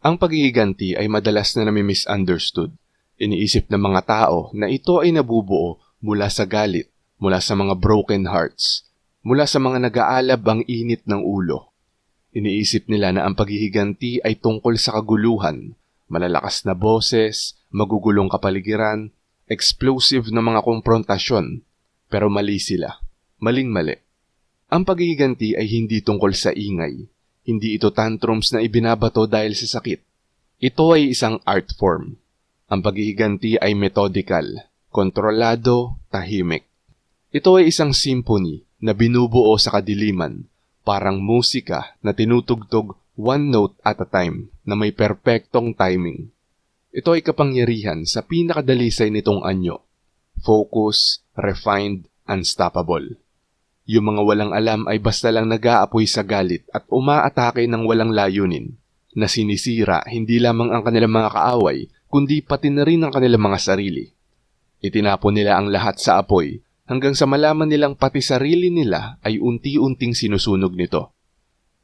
Ang paghihiganti ay madalas na nami-misunderstood. Iniisip ng mga tao na ito ay nabubuo mula sa galit, mula sa mga broken hearts, mula sa mga nag-aalab ang init ng ulo. Iniisip nila na ang paghihiganti ay tungkol sa kaguluhan, malalakas na boses, magugulong kapaligiran, explosive na mga konfrontasyon. Pero mali sila. Maling-mali. Ang paghihiganti ay hindi tungkol sa ingay. Hindi ito tantrums na ibinabato dahil sa sakit. Ito ay isang art form. Ang paghihiganti ay methodical, kontrolado, tahimik. Ito ay isang symphony na binubuo sa kadiliman, parang musika na tinutugtog one note at a time na may perpektong timing. Ito ay kapangyarihan sa pinakadalisay nitong anyo. Focus, refined, unstoppable. Yung mga walang alam ay basta lang nag-aapoy sa galit at umaatake ng walang layunin, na sinisira hindi lamang ang kanilang mga kaaway, kundi pati na rin ang kanilang mga sarili. Itinapon nila ang lahat sa apoy hanggang sa malaman nilang pati sarili nila ay unti-unting sinusunog nito.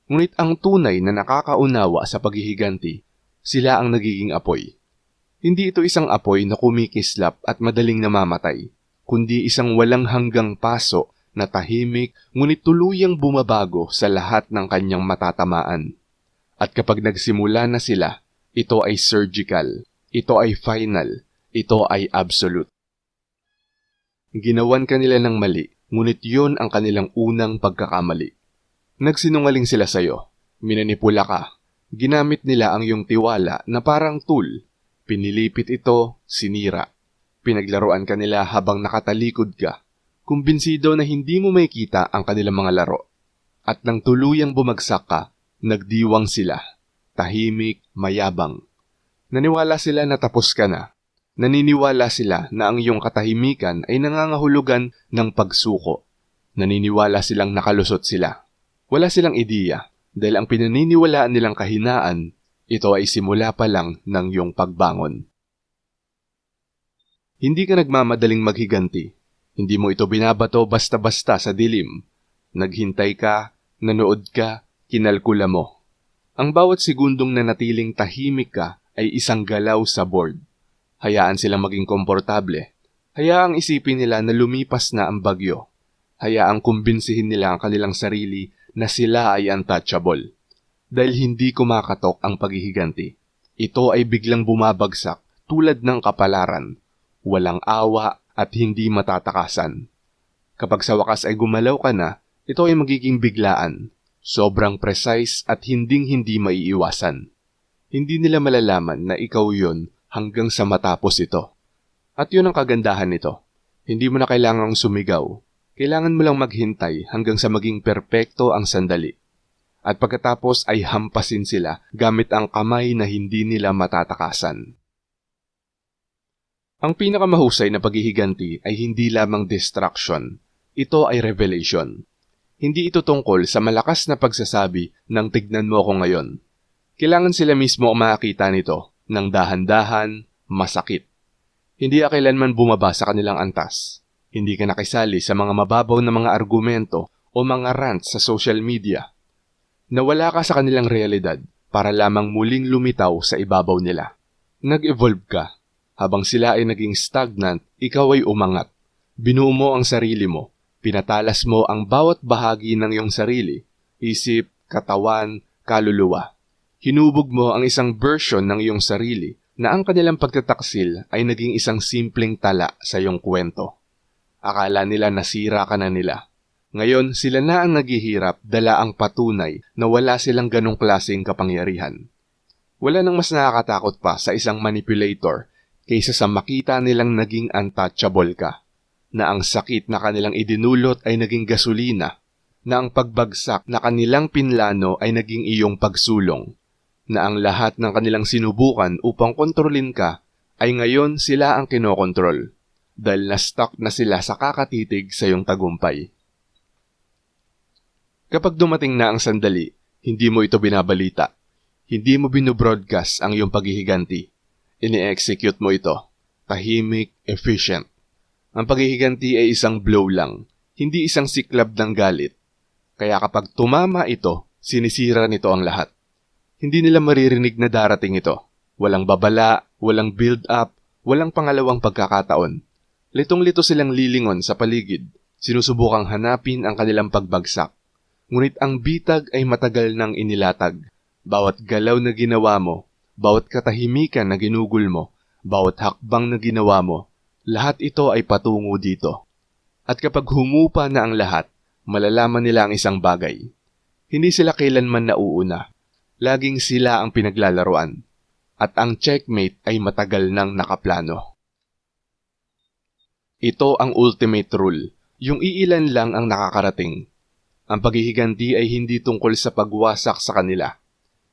Ngunit ang tunay na nakakaunawa sa paghihiganti, sila ang nagiging apoy. Hindi ito isang apoy na kumikislap at madaling namamatay, kundi isang walang hanggang paso na tahimik ngunit tuluyang bumabago sa lahat ng kanyang matatamaan. At kapag nagsimula na sila, ito ay surgical, ito ay final, ito ay absolute. Ginawan kanila ng mali, ngunit yun ang kanilang unang pagkakamali. Nagsinungaling sila sa'yo, minanipula ka, ginamit nila ang iyong tiwala na parang tool, pinilipit ito, sinira. Pinaglaruan ka nila habang nakatalikod ka, kumbinsido na hindi mo makikita ang kanilang mga laro. At nang tuluyang bumagsak ka, nagdiwang sila, tahimik, mayabang. Naniwala sila na tapos ka na. Naniniwala sila na ang iyong katahimikan ay nangangahulugan ng pagsuko. Naniniwala silang nakalusot sila. Wala silang ideya dahil ang pinaniniwalaan nilang kahinaan, ito ay simula pa lang ng iyong pagbangon. Hindi ka nagmamadaling maghiganti hindi mo ito binabato basta-basta sa dilim. Naghintay ka, nanood ka, kinalkula mo. Ang bawat segundong nanatiling tahimik ka ay isang galaw sa board. Hayaan silang maging komportable. Hayaang isipin nila na lumipas na ang bagyo. Hayaang kumbinsihin nila ang kanilang sarili na sila ay untouchable. Dahil hindi kumakatok ang paghihiganti. Ito ay biglang bumabagsak tulad ng kapalaran. Walang awa, at hindi matatakasan. Kapag sa wakas ay gumalaw ka na, ito ay magiging biglaan, sobrang precise at hinding-hindi maiiwasan. Hindi nila malalaman na ikaw yon hanggang sa matapos ito. At yun ang kagandahan nito. Hindi mo na kailangang sumigaw. Kailangan mo lang maghintay hanggang sa maging perpekto ang sandali. At pagkatapos ay hampasin sila gamit ang kamay na hindi nila matatakasan. Ang pinakamahusay na paghihiganti ay hindi lamang distraction. Ito ay revelation. Hindi ito tungkol sa malakas na pagsasabi ng tignan mo ako ngayon. Kailangan sila mismo makakita nito ng dahan-dahan, masakit. Hindi ka kailanman bumaba sa kanilang antas. Hindi ka nakisali sa mga mababaw na mga argumento o mga rants sa social media. Nawala ka sa kanilang realidad para lamang muling lumitaw sa ibabaw nila. Nag-evolve ka habang sila ay naging stagnant, ikaw ay umangat. Binuo mo ang sarili mo. Pinatalas mo ang bawat bahagi ng iyong sarili, isip, katawan, kaluluwa. Hinubog mo ang isang version ng iyong sarili na ang kanilang pagtataksil ay naging isang simpleng tala sa iyong kwento. Akala nila nasira ka na nila. Ngayon, sila na ang naghihirap dala ang patunay na wala silang ganong klaseng kapangyarihan. Wala nang mas nakakatakot pa sa isang manipulator kaysa sa makita nilang naging untouchable ka, na ang sakit na kanilang idinulot ay naging gasolina, na ang pagbagsak na kanilang pinlano ay naging iyong pagsulong, na ang lahat ng kanilang sinubukan upang kontrolin ka ay ngayon sila ang kinokontrol dahil na-stuck na sila sa kakatitig sa iyong tagumpay. Kapag dumating na ang sandali, hindi mo ito binabalita. Hindi mo binobroadcast ang iyong paghihiganti ini-execute mo ito. Tahimik, efficient. Ang paghihiganti ay isang blow lang, hindi isang siklab ng galit. Kaya kapag tumama ito, sinisira nito ang lahat. Hindi nila maririnig na darating ito. Walang babala, walang build-up, walang pangalawang pagkakataon. Litong-lito silang lilingon sa paligid, sinusubukang hanapin ang kanilang pagbagsak. Ngunit ang bitag ay matagal nang inilatag. Bawat galaw na ginawa mo, bawat katahimikan na ginugol mo, bawat hakbang na ginawa mo, lahat ito ay patungo dito. At kapag humupa na ang lahat, malalaman nila ang isang bagay. Hindi sila kailanman nauuna. Laging sila ang pinaglalaruan. At ang checkmate ay matagal nang nakaplano. Ito ang ultimate rule. Yung iilan lang ang nakakarating. Ang paghihiganti ay hindi tungkol sa pagwasak sa kanila.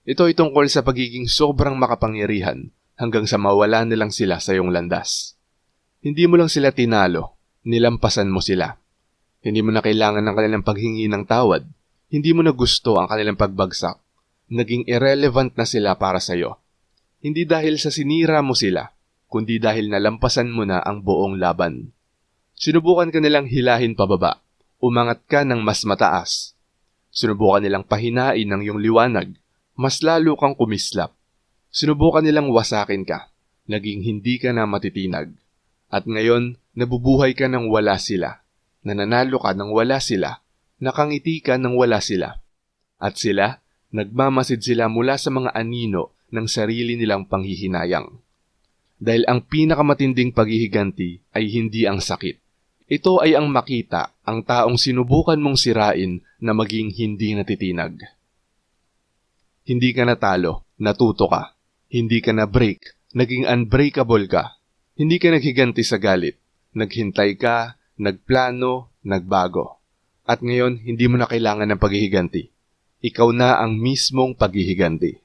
Ito ay tungkol sa pagiging sobrang makapangyarihan hanggang sa mawala nilang sila sa iyong landas. Hindi mo lang sila tinalo, nilampasan mo sila. Hindi mo na kailangan ng kanilang paghingi ng tawad. Hindi mo na gusto ang kanilang pagbagsak. Naging irrelevant na sila para sa iyo. Hindi dahil sa sinira mo sila, kundi dahil nalampasan mo na ang buong laban. Sinubukan ka nilang hilahin pababa, umangat ka ng mas mataas. Sinubukan nilang pahinain ng iyong liwanag, mas lalo kang kumislap. Sinubukan nilang wasakin ka, naging hindi ka na matitinag. At ngayon, nabubuhay ka nang wala sila. Nananalo ka nang wala sila. Nakangiti ka nang wala sila. At sila, nagmamasid sila mula sa mga anino ng sarili nilang panghihinayang. Dahil ang pinakamatinding paghihiganti ay hindi ang sakit. Ito ay ang makita ang taong sinubukan mong sirain na maging hindi natitinag. Hindi ka natalo, natuto ka. Hindi ka na break, naging unbreakable ka. Hindi ka naghiganti sa galit. Naghintay ka, nagplano, nagbago. At ngayon, hindi mo na kailangan ng paghihiganti. Ikaw na ang mismong paghihiganti.